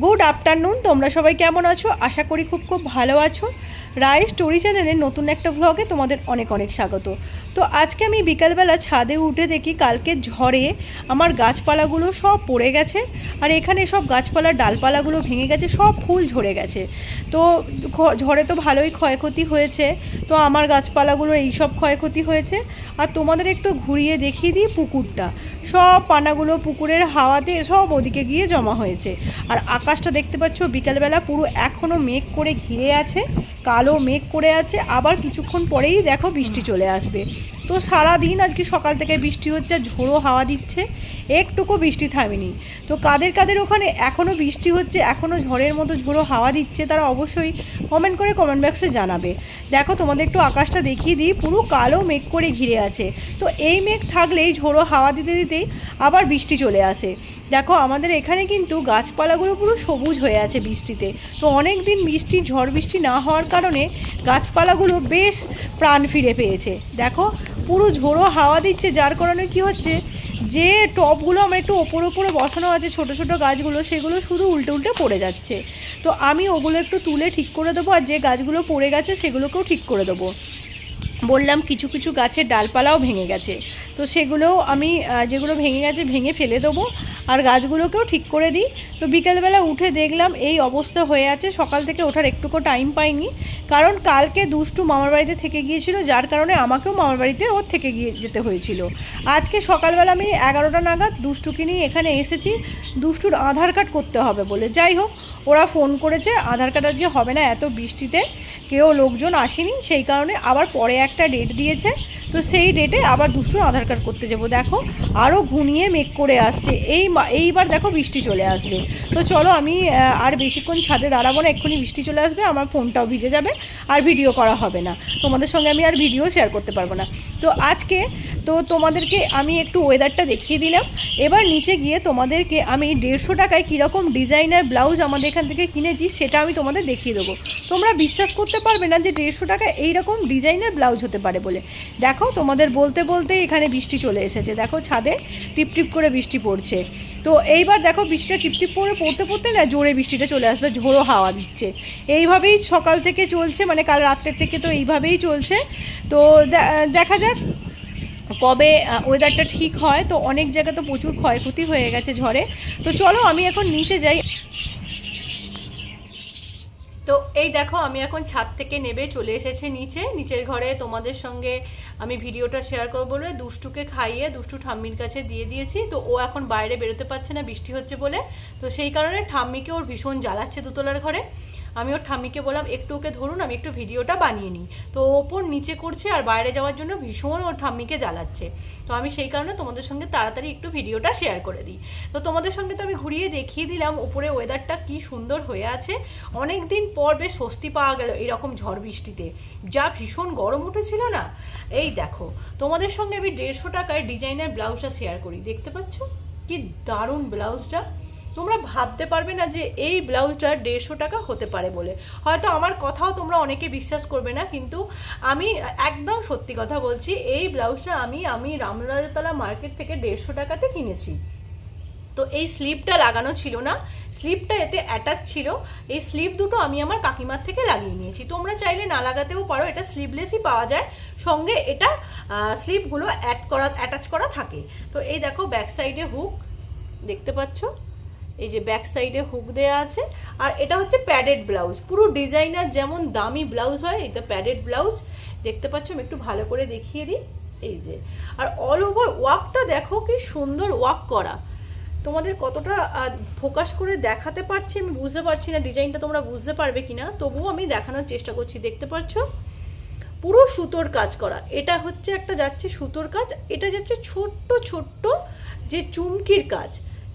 Good afternoon তোমরা সবাই কেমন আছো? আশা করি খুব খুব ভালো আছো। রায় স্টোরি চ্যানেলের নতুন একটা ভ্লগে তোমাদের অনেক অনেক স্বাগত। তো আজকে আমি বিকালবেলা ছাদে উঠে দেখি কালকে ঝড়ে আমার গাছপালাগুলো সব পড়ে গেছে আর এখানে সব গাছপালার ডালপালাগুলো ভেঙে গেছে, সব ফুল ঝরে গেছে। তো ঝড়ে তো ভালোই ক্ষয়ক্ষতি হয়েছে। তো আমার গাছপালাগুলোর এই সব ক্ষয়ক্ষতি হয়েছে। আর তোমাদের একটু ঘুরিয়ে দেখিয়ে দিই পুকুরটা। সব পানাগুলো পুকুরের হাওয়াতে সব ওদিকে গিয়ে জমা হয়েছে। আর আকাশটা দেখতে পাচ্ছ, বিকালবেলা পুরো এখনও মেঘ করে ঘিরে আছে, কালো মেঘ করে আছে, আবার কিছুক্ষণ পরেই দেখো বৃষ্টি চলে আসবে। তো সারা দিন আজকে সকাল থেকে বৃষ্টি হচ্ছে ঝোড়ো হাওয়া দিচ্ছে। একটুকু বৃষ্টি থামেনি। তো কাদের কাদের ওখানে এখনও বৃষ্টি হচ্ছে এখনও ঝড়ের মতো ঝোড়ো হাওয়া দিচ্ছে, তারা অবশ্যই কমেন্ট করে কমেন্ট বক্সে জানাবে। দেখো, তোমাদের একটু আকাশটা দেখিয়ে দিই, পুরো কালো মেঘ করে ঘিরে আছে। তো এই মেঘ থাকলেই ঝোড়ো হাওয়া দিতে দিতেই আবার বৃষ্টি চলে আসে। দেখো, আমাদের এখানে কিন্তু গাছপালাগুলো পুরো সবুজ হয়ে আছে বৃষ্টিতে। তো অনেক দিন বৃষ্টি, ঝড় বৃষ্টি না হওয়ার কারণে গাছপালাগুলো বেশ প্রাণ ফিরে পেয়েছে। দেখো পুরো ঝোড়ো হাওয়া দিচ্ছে, যার কারণে কি হচ্ছে, যে টপগুলো আমার একটু ওপর ওপরে বসানো আছে, ছোটো ছোটো গাছগুলো, সেগুলো শুধু উল্টে উল্টে পড়ে যাচ্ছে। তো আমি ওগুলো একটু তুলে ঠিক করে দেবো, আর যে গাছগুলো পড়ে গেছে, সেগুলোকেও ঠিক করে দেবো। বললাম কিছু কিছু গাছের ডালপালাও ভেঙে গেছে। তো সেগুলোও আমি যেগুলো ভেঙে গেছে ভেঙে ফেলে দেবো। আর গাছগুলোকেও ঠিক করে দিই। তো বিকেলবেলা উঠে দেখলাম এই অবস্থা হয়ে আছে। সকাল থেকে ওঠার একটুকু টাইম পাইনি। কারণ কালকে দুষ্টু মামার বাড়িতে থেকে গিয়েছিল, যার কারণে আমাকেও মামার বাড়িতে ওর থেকে গিয়ে যেতে হয়েছিল। আজকে সকালবেলা আমি এগারোটা নাগাদ দুষ্টুকে নিয়ে এখানে এসেছি। দুষ্টুর আধার কার্ড করতে হবে বলে। যাই হোক, ওরা ফোন করেছে, আধার কার্ড আজকে হবে না এত বৃষ্টিতে। কেউ লোকজন আসেনি, সেই কারণে আবার পরে একটা ডেট দিয়েছে, তো সেই ডেটে আবার দুষ্টুর আধার কার্ড করতে যাব। দেখো আরও ঘুনিয়ে মেঘ করে আসছে। এই এইবার দেখো বৃষ্টি চলে আসবে। তো চলো আমি আর বেশিক্ষণ ছাদে দাঁড়াবো না, এক্ষুনি বৃষ্টি চলে আসবে, আমার ফোনটাও ভিজে যাবে, আর ভিডিও করা হবে না। তোমাদের সঙ্গে আমি আর ভিডিও শেয়ার করতে পারব না। তো আজকে তো তোমাদেরকে আমি একটু ওয়েদারটা দেখিয়ে দিলাম। এবার নিচে গিয়ে তোমাদেরকে আমি দেড়শো টাকায় কীরকম ডিজাইনার ব্লাউজ আমাদের এখান থেকে কিনেছি সেটা আমি তোমাদের দেখিয়ে দেবো। তোমরা বিশ্বাস করতে পারবে না যে দেড়শো টাকায় এইরকম ডিজাইনার ব্লাউজ হতে পারে বলে। দেখো তোমাদের বলতে বলতে এখানে বৃষ্টি চলে এসেছে। দেখো ছাদে টিপ টিপ করে বৃষ্টি পড়ছে। তো এইবার দেখো বৃষ্টিটা টিপটিপ করে পড়তে পড়তে না জোরে বৃষ্টিটা চলে আসবে, ঝোড়ো হাওয়া দিচ্ছে। এইভাবেই সকাল থেকে চলছে মানে কাল রাত্রের থেকে তো এইভাবেই চলছে। তো দেখা যাক কবে ওয়েদারটা ঠিক হয়, তো অনেক জায়গায় তো প্রচুর ক্ষয়ক্ষতি হয়ে গেছে ঝড়ে। তো চলো আমি এখন নিচে যাই। তো এই দেখো, আমি এখন ছাদ থেকে নেবে চলে এসেছে নিচে। নিচের ঘরে তোমাদের সঙ্গে আমি ভিডিওটা শেয়ার করব বলে দুষ্টুকে খাইয়ে, দুষ্টু ঠাম্মির কাছে দিয়ে দিয়েছি। তো ও এখন বাইরে বেরোতে পারছে না, বৃষ্টি হচ্ছে বলে। তো সেই কারণে ঠাম্মিকে ওর ভীষণ জ্বালাচ্ছে দুতলার ঘরে। আমি ওর ঠাম্মিকে বললাম, একটু ওকে ধরুন, আমি একটু ভিডিওটা বানিয়ে নিই। তো ওপর নিচে করছে আর বাইরে যাওয়ার জন্য ভীষণ ওর ঠাম্মিকে জ্বালাচ্ছে। তো আমি সেই কারণে তোমাদের সঙ্গে তাড়াতাড়ি একটু ভিডিওটা শেয়ার করে দিই। তো তোমাদের সঙ্গে তো আমি ঘুরিয়ে দেখিয়ে দিলাম, উপরে ওয়েদারটা কি সুন্দর হয়ে আছে। অনেক দিন পর বেশ স্বস্তি পাওয়া গেল এরকম ঝড় বৃষ্টিতে। যা ভীষণ গরম উঠেছিল না? এই দেখো, তোমাদের সঙ্গে আমি দেড়শো টাকায় ডিজাইনার ব্লাউজটা শেয়ার করি। দেখতে পাচ্ছ? কি দারুণ ব্লাউজটা তোমরা ভাবতে পারবে না যে এই ব্লাউজটা দেড়শো টাকা হতে পারে বলে। হয়তো আমার কথাও তোমরা অনেকে বিশ্বাস করবে না, কিন্তু আমি একদম সত্যি কথা বলছি, এই ব্লাউজটা আমি আমি রামরাজতলা মার্কেট থেকে দেড়শো টাকাতে কিনেছি। তো এই স্লিপটা লাগানো ছিল না, স্লিপটা এতে অ্যাটাচ ছিল। এই স্লিপ দুটো আমি আমার কাকিমার থেকে লাগিয়ে নিয়েছি। তোমরা চাইলে না লাগাতেও পারো, এটা স্লিভলেসই পাওয়া যায়। সঙ্গে এটা স্লিপগুলো অ্যাড করা অ্যাটাচ করা থাকে। তো এই দেখো ব্যাক সাইডে হুক দেখতে পাচ্ছ? এই যে ব্যাক সাইডে হুক দেওয়া আছে। আর এটা হচ্ছে প্যাডেড ব্লাউজ পুরো ডিজাইনার যেমন দামি ব্লাউজ হয় এটা প্যাডেড ব্লাউজ দেখতে পাচ্ছ, আমি একটু ভালো করে দেখিয়ে দিই। এই যে। আর অল ওভার ওয়াকটা দেখো কি সুন্দর ওয়াক করা। তোমাদের কতটা ফোকাস করে দেখাতে পারছি আমি বুঝতে পারছি না। ডিজাইনটা তোমরা বুঝতে পারবে কি না? তবুও আমি দেখানোর চেষ্টা করছি, দেখতে পাচ্ছ? পুরো সুতোর কাজ করা। এটা হচ্ছে একটা যাচ্ছে সুতোর কাজ। এটা যাচ্ছে ছোট্ট ছোট্ট যে চুমকির কাজ।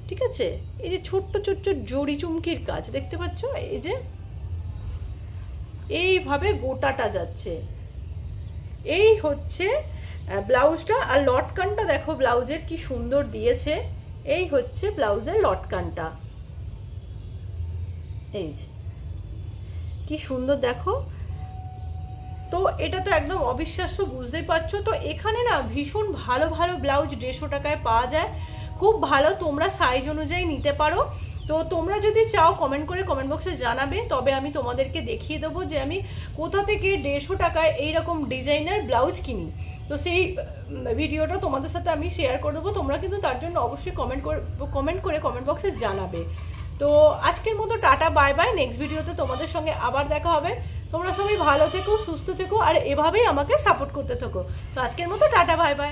ঠিক আছে? এই যে ছোট্ট ছোট্ট জড়ি চুমকির কাজ, দেখতে পাচ্ছ? এই যে এইভাবে গোটাটা যাচ্ছে। এই হচ্ছে ব্লাউজটা, আর লটকানটা দেখো, ব্লাউজের কি সুন্দর দিয়েছে। এই হচ্ছে ব্লাউজের লটকানটা। এই যে কি সুন্দর দেখো। তো এটা তো একদম অবিশ্বাস্য, বুঝতেই পারছ। তো এখানে না ভীষণ ভালো ভালো ব্লাউজ দেড়শো টাকায় পাওয়া যায়। খুব ভালো, তোমরা সাইজ অনুযায়ী নিতে পারো। তো তোমরা যদি চাও কমেন্ট করে কমেন্ট বক্সে জানাবে। তবে আমি তোমাদেরকে দেখিয়ে দেবো যে আমি কোথা থেকে দেড়শো টাকায় এইরকম ডিজাইনার ব্লাউজ কিনি। তো সেই ভিডিওটা তোমাদের সাথে আমি শেয়ার করে দেবো। তোমরা কিন্তু তার জন্য অবশ্যই কমেন্ট করে কমেন্ট করে কমেন্ট বক্সে জানাবে। তো আজকের মতো টাটা বাই বাই নেক্সট ভিডিওতে তোমাদের সঙ্গে আবার দেখা হবে। তোমরা সবাই ভালো থেকো, সুস্থ থেকো, আর এভাবেই আমাকে সাপোর্ট করতে থাকো। তো আজকের মতো টাটা বাই বাই